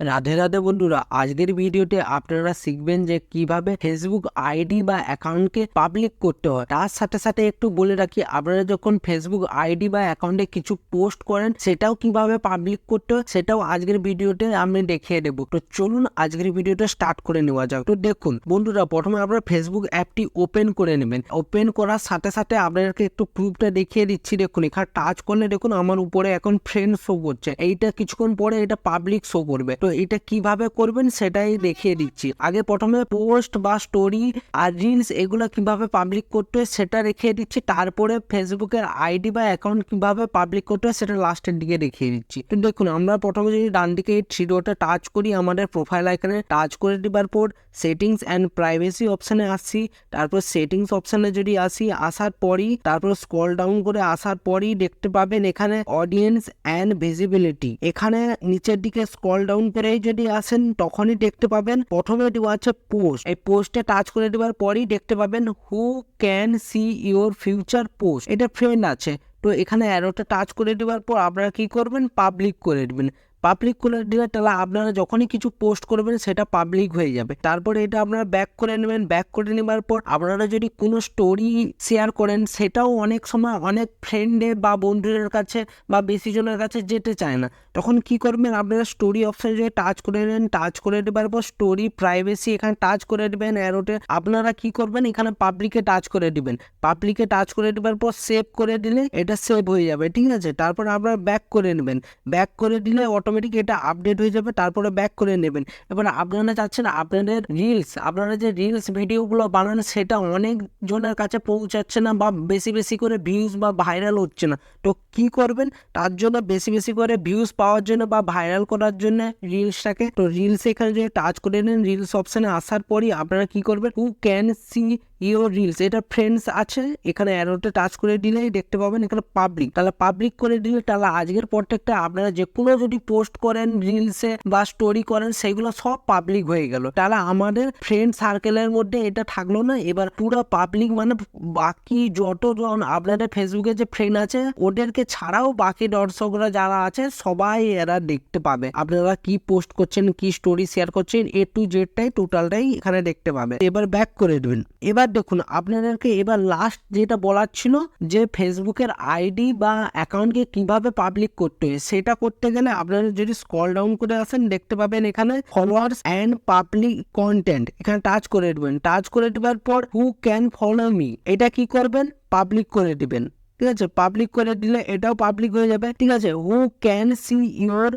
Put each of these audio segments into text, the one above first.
রাধে রাধে বন্ধুরা, আজকের ভিডিওতে আপনারা শিখবেন যে কীভাবে ফেসবুক আইডি বা অ্যাকাউন্টকে পাবলিক করতে হয়। তার সাথে সাথে একটু বলে রাখি, আপনারা যখন ফেসবুক আইডি বা অ্যাকাউন্টে কিছু পোস্ট করেন, সেটাও কীভাবে পাবলিক করতে হয়, সেটাও আজকের ভিডিওতে আমি দেখিয়ে দেবো। তো চলুন আজকের ভিডিওটা স্টার্ট করে নেওয়া যাক। তো দেখুন, বন্ধুরা, প্রথমে আপনারা ফেসবুক অ্যাপটি ওপেন করে নেবেন। ওপেন করার সাথে সাথে আপনাদেরকে একটু প্রুফটা দেখিয়ে দিচ্ছি। দেখুন, এখানে টাচ করলে দেখুন, আমার উপরে এখন ফ্রেন্ড শো করছে। এইটা কিছুক্ষণ পরে এটা পাবলিক শো করবে। তো এটা কীভাবে করবেন সেটাই দেখিয়ে দিচ্ছি। আগে প্রথমে পোস্ট বা স্টোরি আর রিলস এগুলো কীভাবে পাবলিক করতে হয় সেটা রেখে দিচ্ছি। তারপরে ফেসবুকের আইডি বা অ্যাকাউন্ট কীভাবে পাবলিক করতে হয় সেটা লাস্টের দিকে দেখিয়ে দিচ্ছি। তো দেখুন, আমরা প্রথমে যদি ডান দিকে এই থ্রি টাচ করি, আমাদের প্রোফাইল আইকনে টাচ করে দেবার পর সেটিংস অ্যান্ড প্রাইভেসি অপশানে আসছি তারপর সেটিংস অপশানে যদি আসি, আসার পরই, তারপর স্ক্রল ডাউন করে আসার পরই দেখতে পাবেন এখানে অডিয়েন্স অ্যান্ড ভিজিবিলিটি এখানে নিচের দিকে স্ক্রল ডাউন করে যদি আসেন তখনই দেখতে পাবেন প্রথমে দেওয়া আছে পোস্ট। এই পোস্টে টাচ করে দেওয়ার পরই দেখতে পাবেন who can see your future post. এটা ফ্রেন্ড আছে। তো এখানে অ্যারোটা টাচ করে দেওয়ার পর আপনারা কি করবেন? পাবলিক করে দেবেন। পাবলিক করে দিলে তাহলে আপনারা যখনই কিছু পোস্ট করবেন, সেটা পাবলিক হয়ে যাবে। তারপরে এটা আপনারা ব্যাক করে নেবেন। ব্যাক করে নেবার পর আপনারা যদি কোনো স্টোরি শেয়ার করেন, সেটাও অনেক সময় অনেক ফ্রেন্ডে বা বন্ধুদের কাছে বা বেশি জনের কাছে যেতে চায় না। তখন কি করবেন? আপনারা স্টোরি অপশানে যদি টাচ করে নেন। টাচ করে দেবার পর স্টোরি প্রাইভেসি এখানে টাচ করে দেবেন অ্যারোটে আপনারা কি করবেন? এখানে পাবলিকে টাচ করে দিবেন। পাবলিকে টাচ করে দেবার পর সেভ করে দিলে এটা সেভ হয়ে যাবে। ঠিক আছে? তারপর আপনারা ব্যাক করে নেবেন। ব্যাক করে দিলে অটোমেটিক এটা আপডেট হয়ে যাবে, তারপরে ব্যাক করে নেবেন। এবার আপনারা চাচ্ছেন আপনাদের রিলস আপনারা যে রিলস ভিডিওগুলো বানান, সেটা অনেক জনের কাছে পৌঁছাচ্ছে না বা বেশি বেশি করে ভিউজ বা ভাইরাল হচ্ছে না। তো কি করবেন? তার জন্য বেশি বেশি করে ভিউজ পাওয়ার জন্য বা ভাইরাল করার জন্য রিলসটাকে তো রিলস এখানে যদি টাচ করে নেন রিলস অপশানে আসার পরই আপনারা কি করবেন? Who can see your reels এটা ফ্রেন্ডস আছে, এখানে অ্যারোতে টাচ করে দিলেই দেখতে পাবেন এখানে পাবলিক তাহলে পাবলিক করে দিলে, তাহলে আজকের প্রত্যেকটা আপনারা যে কোনো যদি পোস্ট করেন, রিলসে বা স্টোরি করেন, সেগুলো সব পাবলিক হয়ে গেল। তাহলে আমাদের ফ্রেন্ড সার্কেলের মধ্যে এটা থাকল না, এবার পুরো পাবলিক মানে বাকি যতজন আপনাদের ফেসবুকে যে ফ্রেন্ড আছে, ওদেরকে ছাড়াও বাকি দর্শকরা যারা আছে, সবাই এরা দেখতে পাবে। আপনারা কি পোস্ট করছেন, কি স্টোরি শেয়ার করছেন এ টু জেডটাই টোটালটাই এখানে দেখতে পাবে। এবার ব্যাক করে দেবেন। এবার দেখুন, আপনাদেরকে এবার লাস্ট যেটা বলার ছিল, যে ফেসবুকের আইডি বা অ্যাকাউন্টকে কীভাবে পাবলিক করতে হয়, সেটা করতে গেলে আপনারা যদি স্ক্রল ডাউন করে আসেন, দেখতে পাবেন এখানে ফলোয়ার্স অ্যান্ড পাবলিক কন্টেন্ট এখানে টাচ করে দেবেন। টাচ করে দেওয়ার পর হু ক্যান ফলো মি এটা কি করবেন? পাবলিক করে দিবেন। ঠিক আছে? পাবলিক করে দিলে এটাও পাবলিক হয়ে যাবে। ঠিক আছে? Who can see your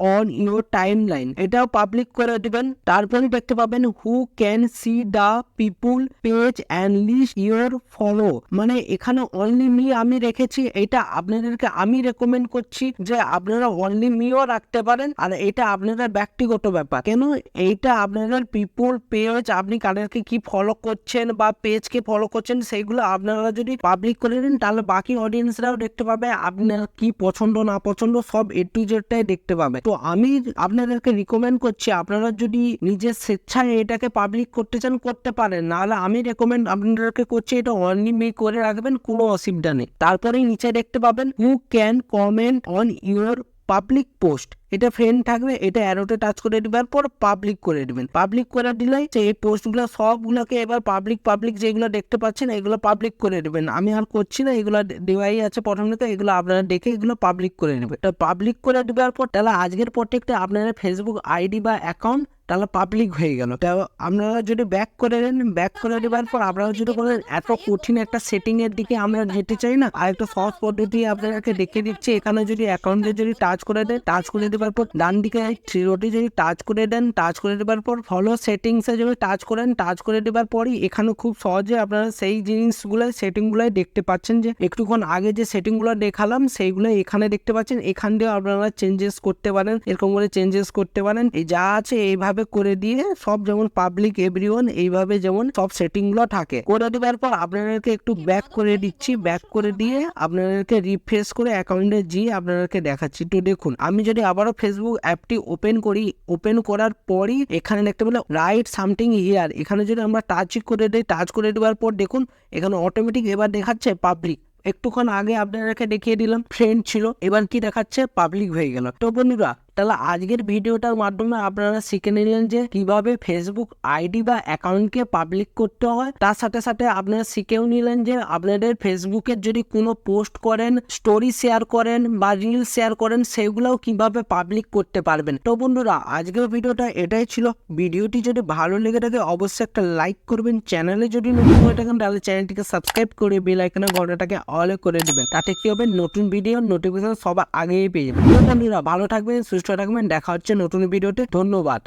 on your timeline এটাও পাবলিক করে দেবেন। তারপরে দেখতে পাবেন who can see the people page and list your follow মানে এখানে অনলি মি আমি রেখেছি, এটা আপনাদেরকে আমি রেকমেন্ড করছি যে আপনারা অনলি মিও রাখতে পারেন আর এটা আপনাদের ব্যক্তিগত ব্যাপার। কেন? এইটা আপনাদের পিপুল পেজ আপনি কাদেরকে কি ফলো করছেন বা পেজকে ফলো করছেন সেইগুলো আপনারা যদি পাবলিক করে দেন, তাহলে বাকি অডিয়েন্সরাও দেখতে পাবে, আপনার কি পছন্দ, না পছন্দ, সব এ টু জেডটাই দেখতে পাবে। তো আমি আপনাদেরকে রিকমেন্ড করছি, আপনারা যদি নিজের স্বেচ্ছায় এটাকে পাবলিক করতে চান, করতে পারেন। নাহলে আমি রেকমেন্ড আপনাদেরকে করছি, এটা অনলি মে করে রাখবেন, কোনো অসুবিধা নেই। তারপরেই নিচে দেখতে পাবেন who can comment on your public post এটা ফ্রেন্ড থাকবে, এটা অ্যারোতে টাচ করে দেওয়ার পর পাবলিক করে দেবেন পাবলিক করে দিলে এই পোস্টগুলো সবগুলোকে এবার পাবলিক পাবলিক যেগুলো দেখতে পাচ্ছেন, এগুলো পাবলিক করে দেবেন। আমি আর করছি না, এগুলো দেওয়াই আছে প্রথম থেকে, এগুলো আপনারা দেখে এগুলো পাবলিক করে নেবেন। তো পাবলিক করে দেওয়ার পর, তাহলে আজকের প্রত্যেকটা আপনারা ফেসবুক আইডি বা অ্যাকাউন্ট তাহলে পাবলিক হয়ে গেল। তা আপনারা যদি ব্যাক করে দেন ব্যাক করে দেওয়ার পর আপনারা যদি বলেন, এত কঠিন একটা সেটিং এর দিকে আমরা যেতে চাই না। আর একটা সহজ পদ্ধতি আপনাদেরকে দেখে দিচ্ছি, এখানে যদি অ্যাকাউন্টে যদি টাচ করে দেন টাচ করে দেওয়ার পর ডান দিকে থ্রি রোডে যদি টাচ করে দেন টাচ করে দেওয়ার পর ফলো সেটিংসে যদি টাচ করেন টাচ করে দেওয়ার পরই এখানে খুব সহজে আপনারা সেই জিনিসগুলো সেটিংগুলোই দেখতে পাচ্ছেন যে একটুক্ষণ আগে যে সেটিংগুলো দেখালাম সেইগুলো এখানে দেখতে পাচ্ছেন। এখান দিয়েও আপনারা চেঞ্জেস করতে পারেন, এরকম করে চেঞ্জেস করতে পারেন। এই যা আছে এইভাবে করে দিয়ে সব যেমন পাবলিক এভরিওয়ান এইভাবে যেমন সব সেটিংগুলো থাকে। করে দেওয়ার পর আপনাদেরকে একটু ব্যাক করে দিচ্ছি। ব্যাক করে দিয়ে আপনাদেরকে রিফ্রেশ করে অ্যাকাউন্টে গিয়ে আপনাদেরকে দেখাচ্ছি। তো দেখুন। আমি যদি আবারও ফেসবুক অ্যাপটি ওপেন করি ওপেন করার পরই এখানে দেখতে পেলাম রাইট সামথিং হিয়ার এখানে যদি আমরা টাচ করে দিই টাচ করে দেওয়ার পর দেখুন, এখানে অটোমেটিক এবার দেখাচ্ছে পাবলিক একটুক্ষণ আগে আপনাদেরকে দেখিয়ে দিলাম ফ্রেন্ড ছিল, এবার কি দেখাচ্ছে পাবলিক হয়ে গেল। তো বন্ধুরা তাহলে আজকের ভিডিওটার মাধ্যমে আপনারা শিখে নিলেন যে কীভাবে ফেসবুক আইডি বা অ্যাকাউন্টকে পাবলিক করতে হয়। তার সাথে সাথে আপনারা শিখেও নিলেন যে আপনাদের ফেসবুকের যদি কোনো পোস্ট করেন স্টোরি শেয়ার করেন বা রিল শেয়ার করেন, সেগুলোও কীভাবে পাবলিক করতে পারবেন। তো বন্ধুরা, আজকের ভিডিওটা এটাই ছিল। ভিডিওটি যদি ভালো লেগে থাকে, অবশ্যই একটা লাইক করবেন। চ্যানেলে যদি নতুন হয়ে থাকেন, তাহলে চ্যানেলটিকে সাবস্ক্রাইব করে বেল আইকনের ঘন্টাটাকে অল করে দেবেন। তাতে কি হবে? নতুন ভিডিও নোটিফিকেশন সবার আগেই পেয়ে যাবেন। বন্ধুরা, ভালো থাকবেন সুস্থ দেখা হচ্ছে নতুন ভিডিওতে। ধন্যবাদ।